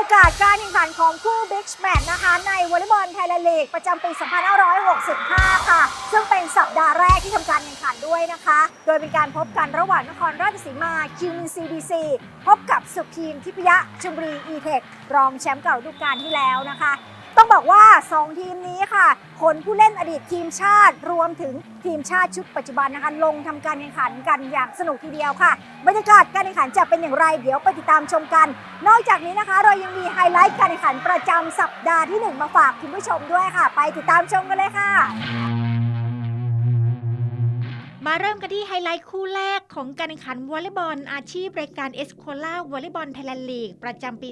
ยากาศการแข่งขันของคู่บิ๊กแมตช์นะคะ ในวอลเลย์บอลไทยแลนด์ลีกประจำปี 2565 ค่ะ ซึ่งเป็นสัปดาห์แรกที่ทำการแข่งขันด้วยนะคะ โดยเป็นการพบกันระหว่างนครราชสีมาคิวมินซีบีซีพบกับสุพีมทิพยะชมบุรีอีเทครองแชมป์เก่าฤดูกาลที่แล้วนะคะ ต้องบอกว่า 2 ทีมนี้ค่ะขนผู้เล่นอดีตทีมชาติ รวมถึงทีมชาติชุดปัจจุบันนะคะ ลงทำการแข่งขันกันอย่างสนุกทีเดียวค่ะบรรยากาศการแข่งขันจะเป็นอย่างไร เดี๋ยวไปติดตามชมกัน นอกจากนี้นะคะ เรายังมีไฮไลท์การแข่งขันประจำสัปดาห์ที่ 1 มาฝากคุณผู้ชมด้วยค่ะ ไปติดตามชมกันเลยค่ะ มาเริ่มกันที่ไฮไลท์คู่แรกของการแข่งขันวอลเลย์บอลอาชีพรายการเอสโคล่าวอลเลย์บอลไทยแลนด์ลีกประจำปี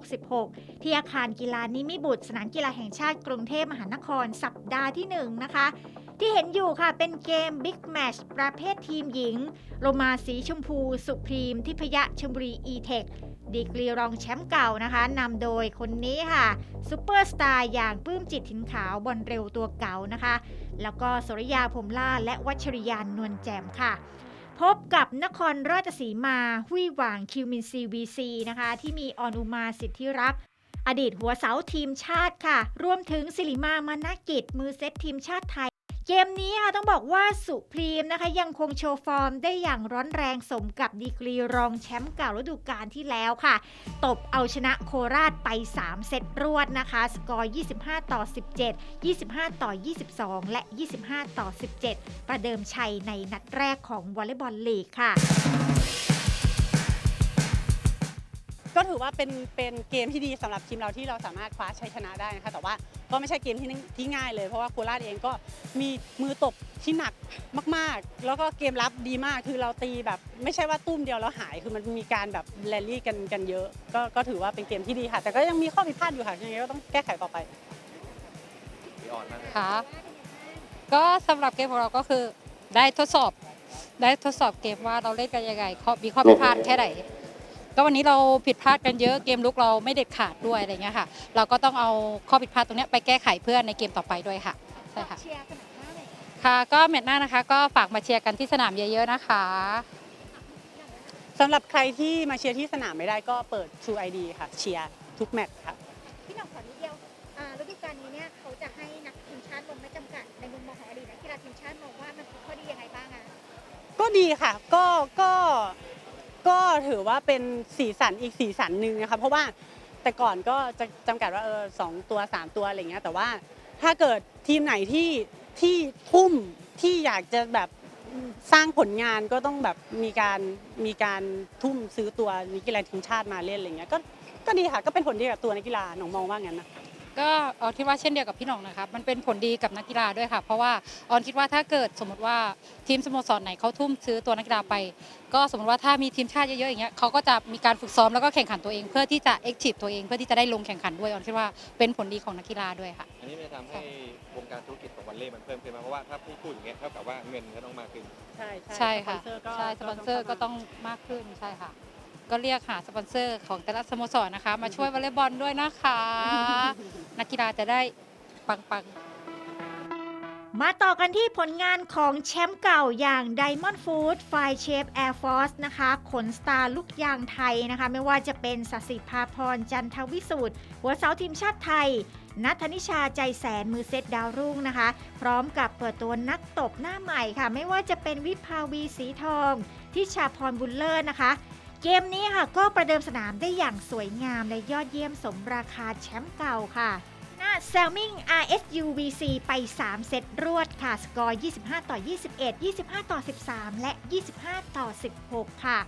2566 ที่อาคารกีฬานิมิบุตร สนามกีฬาแห่งชาติกรุงเทพมหานครสัปดาห์ที่ 1 นะคะ ที่เห็นอยู่ค่ะเป็นเกมบิ๊กแมชประเภททีมหญิง โลมาสีชมพู สุพรีม ทิพยะชมบุรีอีเทค ดีกรีรองแชมป์เก่านะคะนำโดยคนนี้ค่ะซูเปอร์สตาร์อย่างปื้มจิตถิ่นขาวบอลเร็วตัวเก่านะคะ แล้วก็สุริยาพรมล่าและวัชริยานนวลแจ่มค่ะ พบกับนครราชสีมาหุยหว่างคิวมินซีวีซีนะคะ ที่มีออนอุมาสิทธิรักษ์อดีตหัวเสาทีมชาติค่ะ รวมถึงสิริมามานากิจ มือเซตทีมชาติไทย เกมนี้ค่ะต้องบอกว่าสุพรีมนะคะยังคงโชว์ฟอร์มได้อย่างร้อนแรงสมกับดีกรีรองแชมป์เก่าฤดูกาลที่แล้วค่ะ ตบเอาชนะโคราชไป 3 เซตรวดนะคะ สกอร์ 25 ต่อ 17 25 ต่อ 22 และ 25 ต่อ 17 ประเดิมชัยในนัดแรกของวอลเลย์บอลลีกค่ะ ก็ถือว่าเป็นเป็นเกมที่ดีสำหรับทีมเราที่เราสามารถคว้าชัยชนะได้นะคะแต่ว่าก็ไม่ใช่เกมที่ที่ง่ายเลย เพราะว่าโคราชเองก็มีมือตบที่หนักมาก ๆ แล้วก็เกมรับดีมากคือเราตีแบบ ไม่ใช่ว่าตุ้มเดียวแล้วหาย คือมันมีการแบบแรลลี่กันกันเยอะ ก็ก็ถือว่าเป็นเกมที่ดีค่ะ แต่ก็ยังมีข้อผิดพลาดอยู่ค่ะยังไงก็ต้องแก้ไขต่อไปพี่ออนมากเลยค่ะก็สำหรับเกมของเราก็คือได้ทดสอบ ได้ทดสอบเกมว่าเราเล่นกันยังไงข้อมีข้อผิดพลาดแค่ไหน ก็วันนี้เราผิดพลาดกันเยอะเกมลุกเราไม่เด็ดขาดด้วยอะไรเงี้ยค่ะ เราก็ต้องเอาข้อผิดพลาดตรงเนี้ยไปแก้ไขเพื่อในเกมต่อไปด้วยค่ะใช่ค่ะเชียร์สนามหน้าเลยค่ะ ก็แมตช์หน้านะคะ ก็ฝากมาเชียร์กันที่สนามเยอะๆนะคะ สำหรับใครที่มาเชียร์ที่สนามไม่ได้ก็เปิด True ID ค่ะ เชียร์ทุกแมตช์ค่ะ พี่หน่องขอนิดเดียวอ่าฤดูกาลนี้เนี่ยเขาจะให้นักทีมชาติลงไม่จำกัดในมุมมองของอดีตนักกีฬาทีมชาติมองว่ามันข้อดียังไงบ้างอะ ก็ดีค่ะ ก็ก็ ก็ถือว่าเป็นสีสันอีกสีสันหนึ่งนะคะเพราะว่าแต่ก่อนก็จะจำกัดว่าเออสองตัวสามตัวอะไรเงี้ยแต่ว่าถ้าเกิดทีมไหนที่ที่ทุ่มที่อยากจะแบบสร้างผลงานก็ต้องแบบมีการมีการทุ่มซื้อตัวนักกีฬาทีมชาติมาเล่นอะไรเงี้ยก็ก็ดีค่ะก็เป็นผลดีกับตัวนักกีฬาหนองมองว่างั้นนะ ก็ออนคิดว่าเช่นเดียวกับพี่หน่องนะครับมันเป็นผลดีกับนักกีฬาด้วยค่ะ เพราะว่าออนคิดว่าถ้าเกิดสมมติว่าทีมสโมสรไหนเขาทุ่มซื้อตัวนักกีฬาไป ก็สมมติว่าถ้ามีทีมชาติเยอะๆอย่างเงี้ยเขาก็จะมีการฝึกซ้อมแล้วก็แข่งขันตัวเอง เพื่อที่จะเอ็กทีฟตัวเองเพื่อที่จะได้ลงแข่งขันด้วยออนคิดว่าเป็นผลดีของนักกีฬาด้วยค่ะ อันนี้มันจะทำให้วงการธุรกิจของวันเล่มันเพิ่มขึ้นมาเพราะว่าถ้าพูดพูดอย่างเงี้ยเท่ากับว่าเงินก็ต้องมากขึ้น ใช่ใช่ค่ะสปอนเซอร์ก็ใช่สปอนเซอร์ก็ต้องมากขึ้นใช่ค่ะ ก็เรียกหาสปอนเซอร์ของแต่ละสโมสรนะคะ มาช่วยวอลเลย์บอลด้วยนะคะ นักกีฬาจะได้ปังๆ มาต่อกันที่ผลงานของแชมป์เก่าอย่าง Diamond Food f i Shape Air Force นะคะ ขนสตาร์ลูกยางไทยนะคะ ไม่ว่าจะเป็นสสิภาพรจันทวิสูตรหัวเสาทีมชาติไทย นัทนิชาใจแสนมือเซตดาวรุ่งนะคะ พร้อมกับเปิดตัวนักตบหน้าใหม่ค่ะ ไม่ว่าจะเป็นวิภาวีสีทอง ทิชาพรบุญเลิศนะคะ เกมนี้ค่ะก็ประเดิมสนามได้อย่างสวยงามและยอดเยี่ยมสมราคาแชมป์เก่าค่ะหน้า s ซ l m i n g RSUVC ไป 3 เซตรวดค่ะ สกอร์ 25 ต่อ 21 25 ต่อ 13 และ 25 ต่อ 16 ค่ะ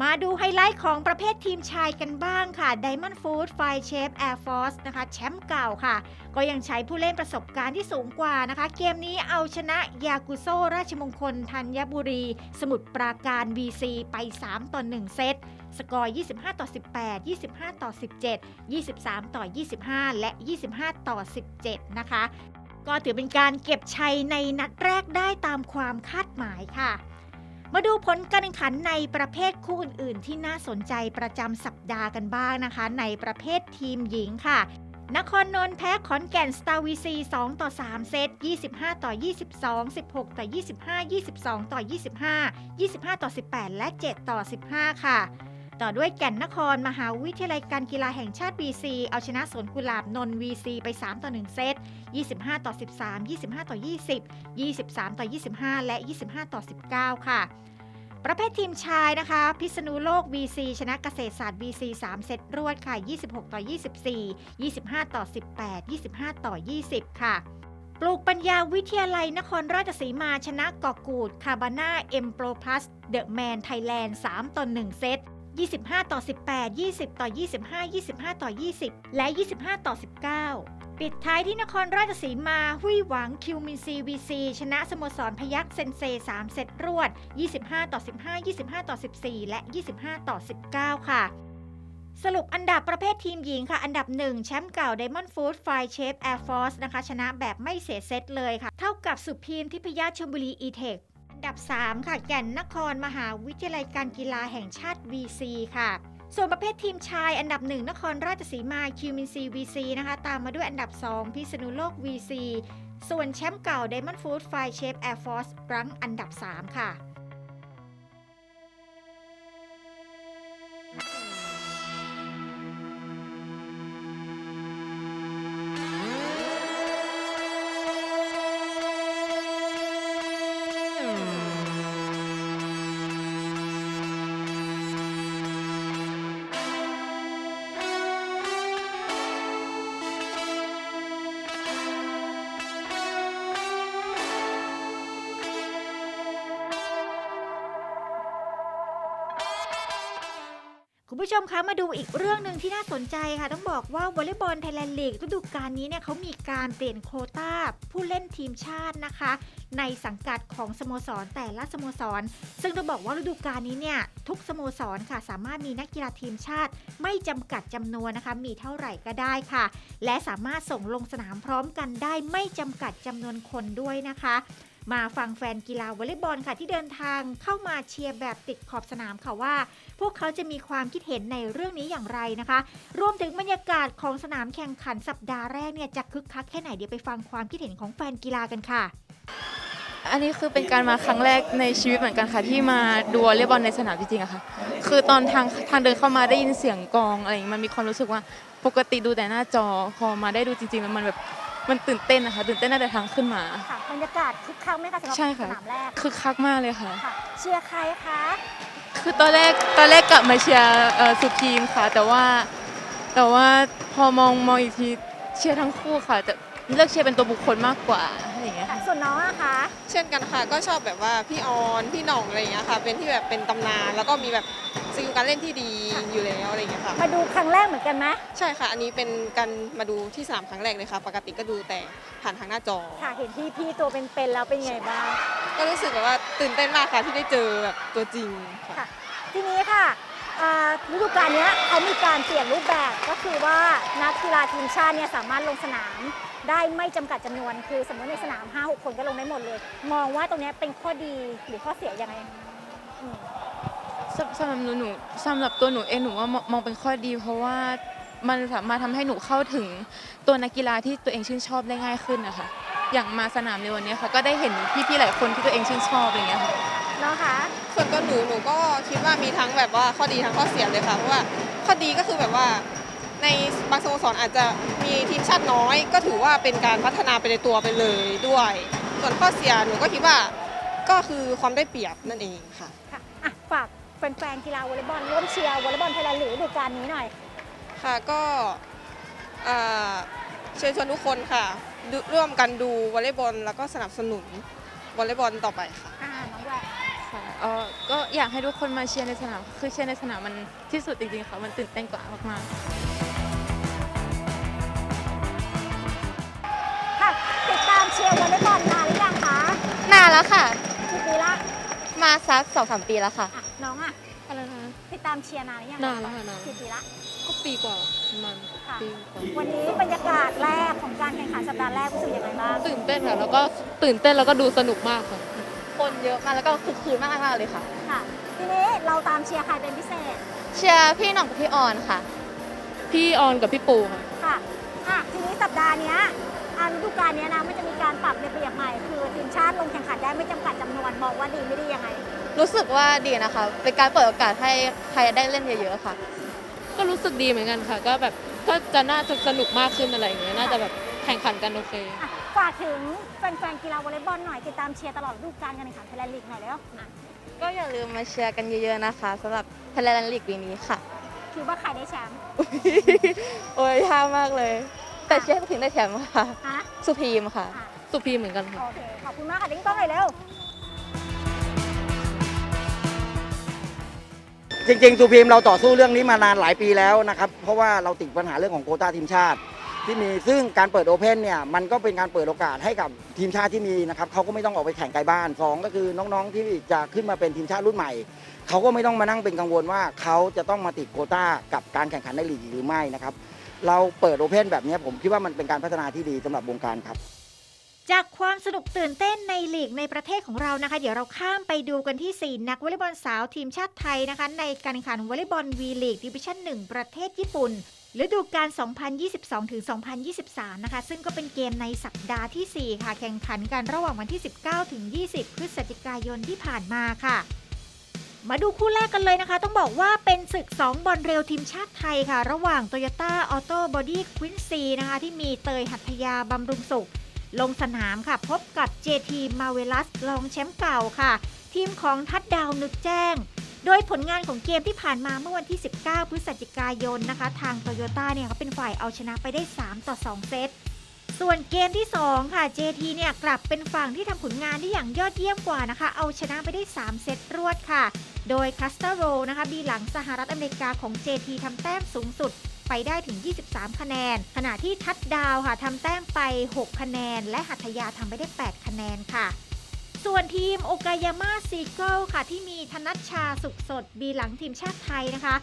มาดูไฮไลท์ของประเภททีมชายกันบ้างค่ะ Diamond Food Fire Shape Air Force นะคะ แชมป์เก่าค่ะ ก็ยังใช้ผู้เล่นประสบการณ์ที่สูงกว่านะคะ เกมนี้เอาชนะยากุโซราชมงคลธัญบุรี สมุทรปราการ VC ไป 3 ต่อ 1 เซต สกอร์ 25 ต่อ 18 25 ต่อ 17 23 ต่อ 25 และ 25 ต่อ 17 นะคะ ก็ถือเป็นการเก็บชัยในนัดแรกได้ตามความคาดหมายค่ะ มาดูผลการแข่งขันในประเภทคู่อื่น ๆ ที่น่าสนใจประจำสัปดาห์กันบ้างนะคะ ในประเภททีมหญิงค่ะนครนนท์แพ้ขอนแก่นสตาร์วีซี 2 ต่อ 3 เซต 25 ต่อ 22 16 ต่อ 25 22 ต่อ 25 25 ต่อ 18 และ 7 ต่อ 15 ค่ะ ต่อด้วยแก่นนครมหาวิทยาลัยการกีฬาแห่งชาติ BC เอาชนะสวนกุหลาบนนท์ VC ไป 3 ต่อ 1 เซต 25 ต่อ 13 25 ต่อ 20 23 ต่อ 25 และ 25 ต่อ 19 ค่ะ ประเภททีมชายนะคะ พิษณุโลก VC ชนะเกษตรศาสตร์ VC 3 เซตรวดค่ะ 26 ต่อ 24 25 ต่อ 18 25 ต่อ 20 ค่ะปลูกปัญญาวิทยาลัยนครราชสีมาชนะกอกูด คาบาน่าเอ็มโปรพลัส เดอะแมนไทยแลนด์ 3 ต่อ 1 เซต 25 ต่อ 18 20 ต่อ 25 25 ต่อ 20 และ 25 ต่อ 19 ปิดท้ายที่นครราชสีมา หุยหวังคิวมินซีวีซีชนะสโมสรพยัคฆ์เซนเซ 3 เซตรวด 25 ต่อ 15 25 ต่อ 14 และ 25 ต่อ 19 ค่ะสรุปอันดับประเภททีมหญิงค่ะ อันดับ 1 แชมป์เก่า Diamond Food Fly Shape Air Force นะคะ ชนะแบบไม่เสียเซตเลยค่ะ เท่ากับสุพีมทิพยาชลบุรี E-Tech อัน ดับ 3 ค่ะ แก่นนครมหาวิทยาลัยการกีฬาแห่งชาติ VC ค่ะ ส่วนประเภททีมชายอันดับ 1 นครราชสีมาคิวมินซี VC นะคะ ตามมาด้วยอันดับ 2 พิษณุโลก VC ส่วนแชมป์เก่า Diamond Food Fire Chef Air Force รั้งอันดับ 3 ค่ะ ผู้ชมคะมาดูอีกเรื่องหนึ่งที่น่าสนใจค่ะ ต้องบอกว่าวอลเลย์บอลไทยแลนด์ลีกฤดูกาลนี้เนี่ยเขามีการเปลี่ยนโควต้าผู้เล่นทีมชาตินะคะ ในสังกัดของสโมสรแต่ละสโมสร ซึ่งต้องบอกว่าฤดูกาลนี้เนี่ยทุกสโมสรค่ะสามารถมีนักกีฬาทีมชาติ ไม่จำกัดจำนวนนะคะ มีเท่าไหร่ก็ได้ค่ะ และสามารถส่งลงสนามพร้อมกันได้ไม่จำกัดจำนวนคนด้วยนะคะ มาฟังแฟนกีฬาวอลเลย์บอลค่ะที่เดินทางเข้ามาเชียร์แบบติดขอบสนามค่ะว่า พวกเขาจะมีความคิดเห็นในเรื่องนี้อย่างไรนะคะ รวมถึงบรรยากาศของสนามแข่งขันสัปดาห์แรกเนี่ยจะคึกคักแค่ไหนเดี๋ยวไปฟังความคิดเห็นของแฟนกีฬากันค่ะ อันนี้คือเป็นการมาครั้งแรกในชีวิตเหมือนกันค่ะ ที่มาดูวอลเลย์บอลในสนามจริงๆอะค่ะ คือตอนทางทางเดินเข้ามาได้ยินเสียงกองอะไรอย่างงี้มันมีความรู้สึกว่าปกติดูแต่หน้าจอพอมาได้ดูจริงๆแล้วมันแบบ มันตื่นเต้นนะคะตื่นเต้นตั้งแต่ทางขึ้นมา ค่ะบรรยากาศคึกคักไหมคะสำหรับใช่สค่ะนามแรกคือคักมากเลยค่ะ ค่ะ เชียร์ใครคะคือตอนแรกตอนแรกกลับมาเชียร์เอ่อสุพีมค่ะ แต่ว่าแต่ว่าพอมองมองอีกทีเชียร์ทั้งคู่ค่ะแต่เลือกเชียร์เป็นตัวบุคคลมากกว่าอะไรอย่างเงี้ยค่ะส่วนน้องอะคะเช่นกันค่ะก็ชอบแบบว่าพี่ออนพี่หน่องอะไรอย่างเงี้ยค่ะ เป็นที่แบบเป็นตำนานแล้วก็มีแบบ สกิลการเล่นที่ดีอยู่แล้วอะไรอย่างเงี้ยค่ะ มาดูครั้งแรกเหมือนกันไหมใช่ค่ะ อันนี้เป็นการมาดูที่สนามครั้งแรกเลยค่ะ ปกติก็ดูแต่ผ่านทางหน้าจอ ค่ะเห็นพี่พี่ตัวเป็นๆแล้วเป็นไงบ้างก็รู้สึกแบบว่าตื่นเต้นมากค่ะที่ได้เจอแบบตัวจริงค่ะ ค่ะ ทีนี้ค่ะอ่าฤดูกาลเนี้ยเขามีการเปลี่ยนรูปแบบก็คือว่านักกีฬาทีมชาติเนี่ยสามารถลงสนาม ได้ไม่จำกัดจำนวนคือสมมติในสนาม5-6คนก็ลงได้หมดเลย มองว่าตรงเนี้ยเป็นข้อดีหรือข้อเสียยังไงอืม สำสำหรับหนูหนูสำหรับตัวหนูเองหนูว่ามองมองเป็นข้อดี เพราะว่ามันสามารถทำให้หนูเข้าถึงตัวนักกีฬาที่ตัวเองชื่นชอบได้ง่ายขึ้นนะคะอย่างมาสนามในวันนี้ค่ะก็ได้เห็นพี่ๆหลายคนที่ตัวเองชื่นชอบอะไรอย่างเงี้ยค่ะ เนาะคะส่วนตัวหนูหนูก็คิดว่ามีทั้งแบบว่าข้อดีทั้งข้อเสียเลยค่ะเพราะว่าข้อดีก็คือแบบว่า ในบางสโมสรอาจจะมีทีมชาติน้อย ก็ถือว่าเป็นการพัฒนาไปในตัวไปเลยด้วย ส่วนข้อเสียหนูก็คิดว่าก็คือความได้เปรียบนั่นเองค่ะ ค่ะอะฝาก แฟนๆกีฬาวอลเลย์บอลร่วมเชียร์วอลเลย์บอลไทยแลนด์ลีกฤดูกาลนี้หน่อย ค่ะก็เอ่อเชิญชวนทุกคนค่ะดูร่วมกันดูวอลเลย์บอลแล้วก็สนับสนุนวอลเลย์บอลต่อไปค่ะ อ่าน้องแหวนค่ะเออก็อยากให้ทุกคนมาเชียร์ในสนาม คือเชียร์ในสนามมันที่สุดจริงๆค่ะ มันตื่นเต้นกว่ามากๆ ค่ะ ติดตามเชียร์วอลเลย์บอลนานหรือยังคะนานแล้วค่ะ กี่ปีละมาสักสองสามปีแล้วค่ะ อะ น้องอะอะไรนะติดตามเชียร์นานหรือยังนานแล้วค่ะนานกี่ปีละ ก็ปีกว่าประมันค่ะ ปีกว่าวันนี้บรรยากาศแรกของการแข่งขันสัปดาห์แรกรู้สึกยังไงบ้างตื่นเต้นค่ะแล้วก็ตื่นเต้นแล้วก็ดูสนุกมากค่ะ คนเยอะมากแล้วก็คึกคืนมากมากๆเลยค่ะ ค่ะ ทีนี้เราตามเชียร์ใครเป็นพิเศษเชียร์พี่หน่องกับพี่ออนค่ะ พี่ออนกับพี่ปูค่ะ ค่ะอะทีนี้สัปดาห์เนี้ยอ่าฤดูกาลเนี้ยนะมันจะมีการปรับในเปรียบใหม่คือทีมชาติลงแข่งขันได้ไม่จำกัดจำนวนมองว่าดีไม่ดียังไง รู้สึกว่าดีนะคะ เป็นการเปิดโอกาสให้ใครได้เล่นเยอะๆค่ะ ก็รู้สึกดีเหมือนกันค่ะ ก็แบบก็จะน่าจะสนุกมากขึ้นอะไรอย่างเงี้ยน่าจะแบบแข่งขันกันโอเค อะฝากถึงแฟนๆกีฬาวอลเลย์บอลหน่อย ติดตามเชียร์ตลอดฤดูกาลการแข่งขันไทยแลนด์ลีกหน่อยแล้วอะก็อย่าลืมมาเชียร์กันเยอะๆนะคะสำหรับไทยแลนด์ลีกปีนี้ค่ะ คิดว่าใครได้แชมป์โอ้ยยากมากเลย แต่เชียร์ให้ทีมได้แชมป์ค่ะ ฮะสุพีมค่ะ อะสุพีเหมือนกันค่ะ โอเค ขอบคุณมากค่ะดิ้งต้องหน่อยเร็ว จริงๆสุพีมเราต่อสู้เรื่องนี้มานานหลายปีแล้วนะครับ เพราะว่าเราติดปัญหาเรื่องของโคต้าทีมชาติ ที่มีซึ่งการเปิดโอเพ่นเนี่ยมันก็เป็นการเปิดโอกาสให้กับทีมชาติที่มีนะครับเขาก็ไม่ต้องออกไปแข่งไกลบ้านสองก็คือน้องๆที่จะขึ้นมาเป็นทีมชาติรุ่นใหม่เขาก็ไม่ต้องมานั่งเป็นกังวลว่าเขาจะต้องมาติดโคต้ากับการแข่งขันในลีกหรือไม่นะครับเราเปิดโอเพ่นแบบนี้ผมคิดว่ามันเป็นการพัฒนาที่ดีสำหรับวงการครับ จากความสนุกตื่นเต้นในลีกในประเทศของเรานะคะ เดี๋ยวเราข้ามไปดูกันที่ 4 นักวอลเลย์บอลสาวทีมชาติไทยนะคะ ในการแข่งขันวอลเลย์บอลวีลีกดิวิชั่น 1 ประเทศญี่ปุ่นฤดูกาล 2022 ถึง 2023 นะคะ ซึ่งก็เป็นเกมในสัปดาห์ทีสี่4 ค่ะ แข่งขันกันระหว่างวันที่ 19 ถึง 20 พฤศจิกายนที่ผ่านมาค่ะ มาดูคู่แรกกันเลยนะคะ ต้องบอกว่าเป็นศึก 2 บอลเร็วทีมชาติไทยค่ะ ระหว่าง Toyota Auto Body Quincy นะคะ ที่มีเตยหัตถยาบำรุงสุข ลงสนามค่ะ พบกับ JT m a r v e l u s รองแชมป์เก่าค่ะ ทีมของทัดดาวนึกแจ้ง โดยผลงานของเกมที่ผ่านมาเมื่อวันที่ 19 พฤศจิกายนนะคะ ทางโตโยต้าเนี่ยเขาเป็นฝ่ายเอาชนะไปได้ 3 ต่อ 2 เซต ส่วนเกมที่ 2 ค่ะ JT เนี่ยกลับเป็นฝั่งที่ทำผลงานได้อย่างยอดเยี่ยมกว่านะคะ เอาชนะไปได้ 3 เซตรวดค่ะ โดยคัสตาโรนะคะบีหลังสหรัฐอเมริกาของ JT ทำแต้มสูงสุด ไปได้ถึง 23 คะแนน ขณะที่ทัดดาวค่ะทำแต้มไป 6 คะแนน และหัตถยาทำไปได้ 8 คะแนนค่ะส่วนทีมโอกายาม่าซีเกิลค่ะ ที่มีธนัชชาสุขสดบีหลังทีมชาติไทยนะคะ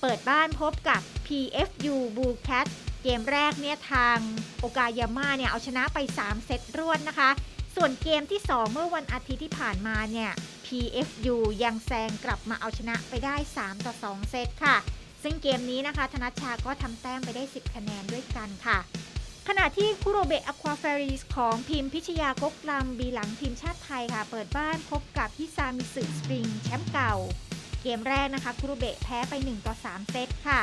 เปิดบ้านพบกับ PFU Blue Cat เกมแรกเนี่ยทางโอกายาม่าเนี่ยเอาชนะไป 3 เซตรวดนะคะ ส่วนเกมที่ 2 เมื่อวันอาทิตย์ที่ผ่านมาเนี่ย PFU ยังแซงกลับมาเอาชนะไปได้ 3 ต่อ 2 เซตค่ะ ซึ่งเกมนี้นะคะ ธนัชชาก็ทำแต้มไปได้ 10 คะแนนด้วยกันค่ะ ขณะที่คุโรเบะอควาเฟรีสของพิมพิชยากกลำบีหลังทีมชาติไทยค่ะ เปิดบ้านพบกับฮิซามิสึสปริงแชมป์เก่า เกมแรกนะคะคุโรเบะแพ้ไป 1 ต่อ 3 เซตค่ะ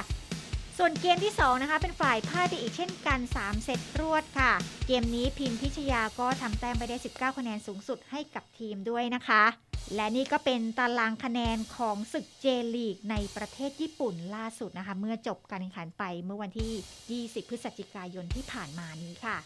ส่วนเกมที่ 2 นะคะ เป็นฝ่ายพ่ายไปอีกเช่นกัน 3 เซตรวดค่ะ เกมนี้พิมพิชยาก็ทำแต้มไปได้ 19 คะแนนสูงสุดให้กับทีมด้วยนะคะ และนี่ก็เป็นตารางคะแนนของศึกเจลีกในประเทศญี่ปุ่นล่าสุดนะคะ เมื่อจบการแข่งขันไปเมื่อวันที่ 20 พฤศจิกายนที่ผ่านมานี้ค่ะ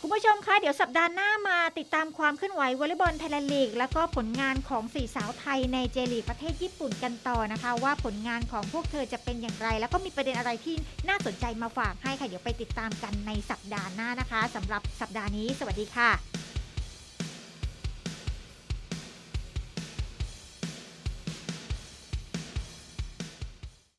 คุณผู้ชมคะเดี๋ยวสัปดาห์หน้ามาติดตามความเคลื่อนไหววอลเลย์บอลไทยแลนด์ลีก แล้วก็ผลงานของสี่สาวไทยในเจลีกประเทศญี่ปุ่นกันต่อนะคะ ว่าผลงานของพวกเธอจะเป็นอย่างไร แล้วก็มีประเด็นอะไรที่น่าสนใจมาฝากให้ค่ะเดี๋ยวไปติดตามกันในสัปดาห์หน้านะคะสำหรับสัปดาห์นี้ สวัสดีค่ะ